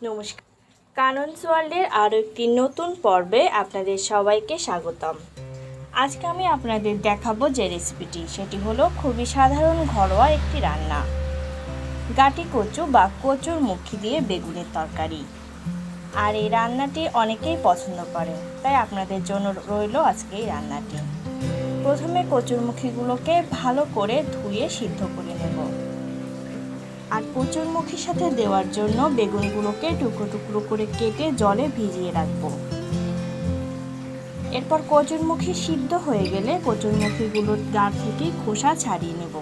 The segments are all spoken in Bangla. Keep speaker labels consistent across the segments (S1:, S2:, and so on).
S1: নমস্কার। কানন্স ওয়ার্ল্ডের আরও একটি নতুন পর্বে আপনাদের সবাইকে স্বাগতম। আজকে আমি আপনাদের দেখাবো যে রেসিপিটি, সেটি হলো খুবই সাধারণ ঘরোয়া একটি রান্না। গাটি কচু বা কচুর মুখি দিয়ে বেগুনের তরকারি। আর এই রান্নাটি অনেকেই পছন্দ করে তাই আপনাদের জন্য রইল আজকে এই রান্নাটি। প্রথমে কচুর মুখিগুলোকে ভালো করে ধুয়ে সিদ্ধ করে নেব। আর কচুরমুখির সাথে দেওয়ার জন্য বেগুনগুলোকে টুকরো টুকরো করে কেটে জলে ভিজিয়ে রাখব। এরপর কচুরমুখী সিদ্ধ হয়ে গেলে কচুরমুখীগুলোর দাঁড় থেকে খোসা ছাড়িয়ে নেব।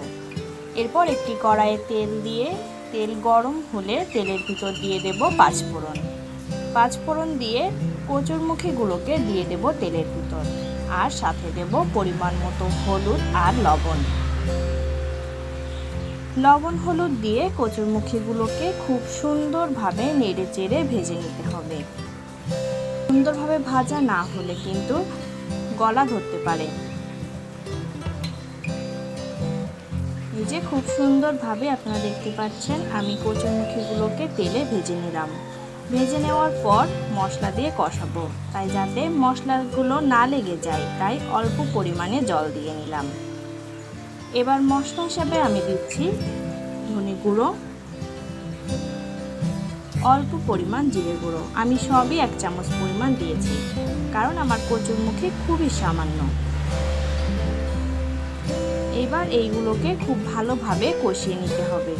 S1: এরপর একটি কড়াইয়ে তেল দিয়ে, তেল গরম হলে তেলের ভিতর দিয়ে দেব পাঁচফোড়ন। পাঁচফোড়ন দিয়ে কচুরমুখীগুলোকে দিয়ে দেব তেলের ভিতর। আর সাথে দেব পরিমাণ মতো হলুদ আর লবণ। লবণ, হলুদ দিয়ে কচুরমুখীগুলোকে খুব সুন্দরভাবে নেড়ে চেড়ে ভেজে নিতে হবে। সুন্দরভাবে ভাজা না হলে কিন্তু গলা ধরতে পারে। এই যে খুব সুন্দরভাবে আপনারা দেখতে পাচ্ছেন, আমি কচুরমুখীগুলোকে তেলে ভেজে নিলাম। ভেজে নেওয়ার পর মশলা দিয়ে কষাবো। তাই যাতে মশলাগুলো না লেগে যায়, তাই অল্প পরিমাণে জল দিয়ে নিলাম। এবার মশলা হিসাবে আমি দিচ্ছি ধনে গুঁড়ো, অল্প পরিমাণ জিরে গুঁড়ো। আমি সবই এক চামচ পরিমাণ দিয়েছি, কারণ আমার কচুর মুখে খুবই সামান্য। এবার এইগুলোকে খুব ভালোভাবে কষিয়ে নিতে হবে।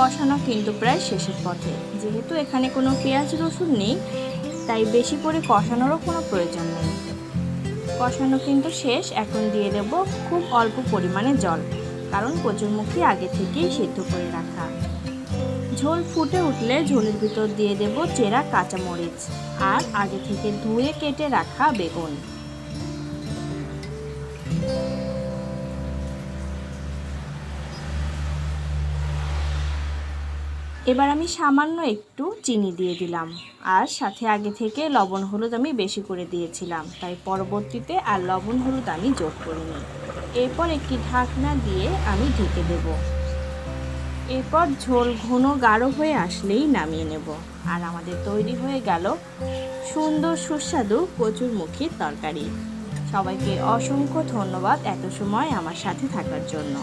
S1: কষানো কিন্তু প্রায় শেষের পথে। যেহেতু এখানে কোনো পেঁয়াজ রসুন নেই, তাই বেশি করে কষানোরও কোনো প্রয়োজন নেই। কষানো কিন্তু শেষ, এখন দিয়ে দেব খুব অল্প পরিমাণে জল, কারণ কচুরমুখী আগে থেকেই সিদ্ধ করে রাখা। ঝোল ফুটে উঠলে ঝোলের ভিতর দিয়ে দেব চেরা কাঁচামরিচ, আর আগে থেকে ধুয়ে কেটে রাখা বেগুন। এবার আমি সামান্য একটু চিনি দিয়ে দিলাম। আর সাথে আগে থেকে লবণ হলুদ আমি বেশি করে দিয়েছিলাম। তাই পরবর্তীতে আর লবণ হলুদ আমি যোগ করিনি। এরপর একটি ঢাকনা দিয়ে আমি ঢেকে দেব। এরপর ঝোল ঘন গাঢ় হয়ে আসলেই নামিয়ে নেব। আর আমাদের তৈরি হয়ে গেল সুন্দর সুস্বাদু কচুর মুখির তরকারি। সবাইকে অসংখ্য ধন্যবাদ এত সময় আমার সাথে থাকার জন্য।